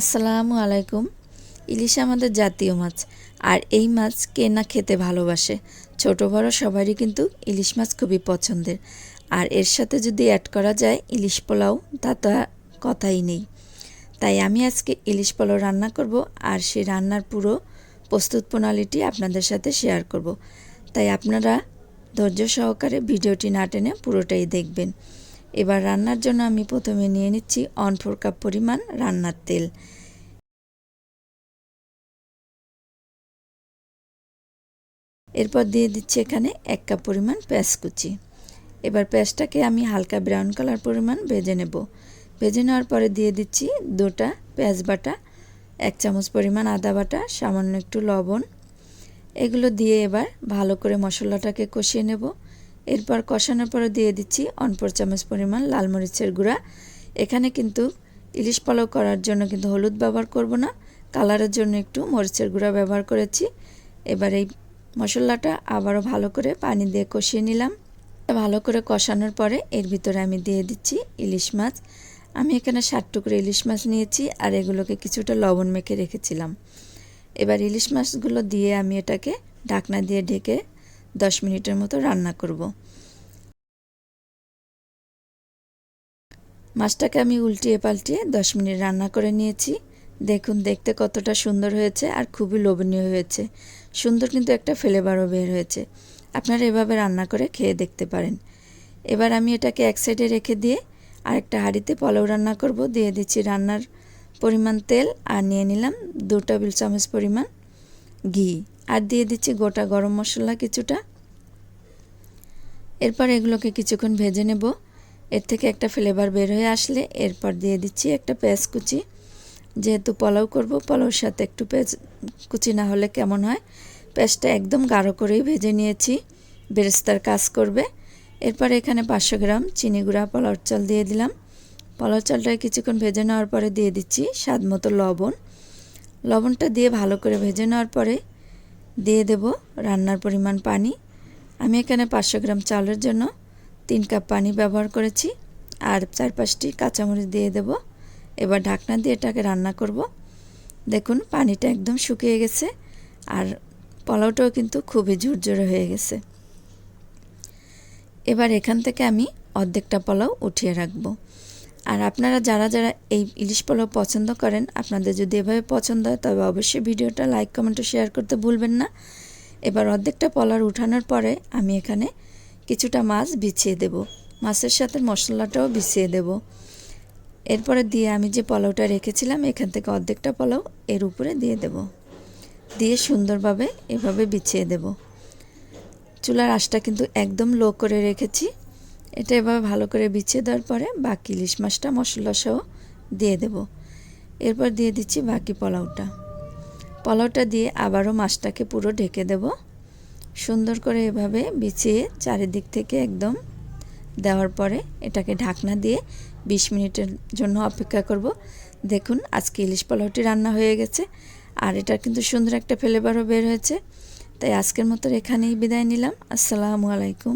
আসসালামু আলাইকুম। ইলিশ আমাদের জাতীয় মাছ, আর এই মাছ কে না খেতে ভালোবাসে? ছোট বড় সবারই কিন্তু ইলিশ মাছ খুবই পছন্দের। আর এর সাথে যদি অ্যাড করা যায় ইলিশ পোলাও, তা তো কথাই নেই। তাই আমি আজকে ইলিশ পোলাও রান্না করব, আর সেই রান্নার পুরো প্রস্তুত প্রণালীটি আপনাদের সাথে শেয়ার করব। তাই আপনারা ধৈর্য সহকারে ভিডিওটি না টেনে পুরোটাই দেখবেন। এবার রান্নার জন্য আমি প্রথমে নিয়ে নিচ্ছি অন ফোর কাপ পরিমাণ রান্নার তেল। এরপর দিয়ে দিচ্ছি এখানে এক কাপ পরিমাণ পেঁয়াজ কুচি। এবার পেঁয়াজটাকে আমি হালকা ব্রাউন কালার পরিমাণ ভেজে নেব। ভেজে নেওয়ার পরে দিয়ে দিচ্ছি দুটা পেঁয়াজ বাটা, এক চামচ পরিমাণ আদা বাটা, সামান্য একটু লবণ। এগুলো দিয়ে এবার ভালো করে মশলাটাকে কষিয়ে নেব। এরপর কষানোর পরে দিয়ে দিচ্ছি অনপর চামচ পরিমাণ লাল মরিচের গুঁড়া। এখানে কিন্তু ইলিশ পোলাও করার জন্য কিন্তু হলুদ ব্যবহার করব না, কালারের জন্য একটু মরিচের গুঁড়া ব্যবহার করেছি। এবার এই মশলাটা আবারও ভালো করে পানি দিয়ে কষিয়ে নিলাম। ভালো করে কষানোর পরে এর ভিতরে আমি দিয়ে দিচ্ছি ইলিশ মাছ। আমি এখানে ষাট টুকরো ইলিশ মাছ নিয়েছি আর এগুলোকে কিছুটা লবণ মেখে রেখেছিলাম। এবার ইলিশ মাছগুলো দিয়ে আমি এটাকে ঢাকনা দিয়ে ঢেকে দশ মিনিটের মতো রান্না করব। মাছটাকে আমি উল্টিয়ে পাল্টিয়ে দশ মিনিট রান্না করে নিয়েছি। দেখুন, দেখতে কতটা সুন্দর হয়েছে আর খুবই লোভনীয় হয়েছে। সুন্দর কিন্তু একটা ফ্লেভারও বের হয়েছে। আপনারা এভাবে রান্না করে খেয়ে দেখতে পারেন। এবার আমি এটাকে এক সাইডে রেখে দিয়ে আরেকটা হাঁড়িতে পোলাও রান্না করব। দিয়ে দিচ্ছি রান্নার পরিমাণ তেল আর নিয়ে নিলাম দু টেবিল চামচ পরিমাণ ঘি। আর দিয়ে দিচ্ছি গোটা গরম মশলা কিছুটা। এরপর এগুলোকে কিছুক্ষণ ভেজে নেব। এর থেকে একটা ফ্লেভার বের হয়ে আসলে এরপর দিয়ে দিচ্ছি একটা পেঁয়াজ কুচি। যেহেতু পোলাও করব, পোলাওর সাথে একটু পেঁয়াজ কুচি না হলে কেমন হয়? পেঁয়াজটা একদম গাঢ় করেই ভেজে নিয়েছি। বেরেস্তার কাজ করবে। এরপর এখানে পাঁচশো গ্রাম চিনি গুঁড়া পোলাওর চাল দিয়ে দিলাম। পোলাও চালটা কিছুক্ষণ ভেজে নেওয়ার পরে দিয়ে দিচ্ছি স্বাদ মতো লবণ। লবণটা দিয়ে ভালো করে ভেজে নেওয়ার পরে দিয়ে দেব রান্নার পরিমাণ পানি। আমি এখানে পাঁচশো গ্রাম চালের জন্য তিন কাপ পানি ব্যবহার করেছি আর চার পাঁচটি কাঁচামরিচ দিয়ে দেব। এবার ঢাকনা দিয়ে এটাকে রান্না করব। দেখুন, পানিটা একদম শুকিয়ে গেছে আর পোলাওটাও কিন্তু খুবই ঝুরঝুরে হয়ে গেছে। এবার এখান থেকে আমি অর্ধেকটা পোলাও উঠিয়ে রাখব। আর আপনারা যারা যারা এই ইলিশ পোলাও পছন্দ করেন, আপনাদের যদি এভাবে পছন্দ হয়, তবে অবশ্যই ভিডিওটা লাইক কমেন্ট শেয়ার করতে ভুলবেন না। এবার অর্ধেকটা পলার উঠানোর পরে আমি এখানে কিছুটা মাছ বিছিয়ে দেব। মাছের সাথে মশলাটাও বিছিয়ে দেব। এরপরে দিয়ে আমি যে পোলাওটা রেখেছিলাম, এখান থেকে অর্ধেকটা পোলাও এর উপরে দিয়ে দেব। দিয়ে সুন্দরভাবে এভাবে বিছিয়ে দেব। চুলার আঁশটা কিন্তু একদম লো করে রেখেছি। এটা এভাবে ভালো করে বিছিয়ে দেওয়ার পরে বাকি ইলিশ মাছটা মশলা সহ দিয়ে দেব। এরপর দিয়ে দিচ্ছি বাকি পোলাওটা। পোলাওটা দিয়ে আবারও মাছটাকে পুরো ঢেকে দেব। সুন্দর করে এভাবে বিছিয়ে চারিদিক থেকে একদম দেওয়ার পরে এটাকে ঢাকনা দিয়ে ২০ মিনিটের জন্য অপেক্ষা করব। দেখুন, আজকে ইলিশ পোলাওটি রান্না হয়ে গেছে আর এটা কিন্তু সুন্দর একটা ফ্লেভারও বের হয়েছে। তাই আজকের মতো এখানেই বিদায় নিলাম। আসসালামু আলাইকুম।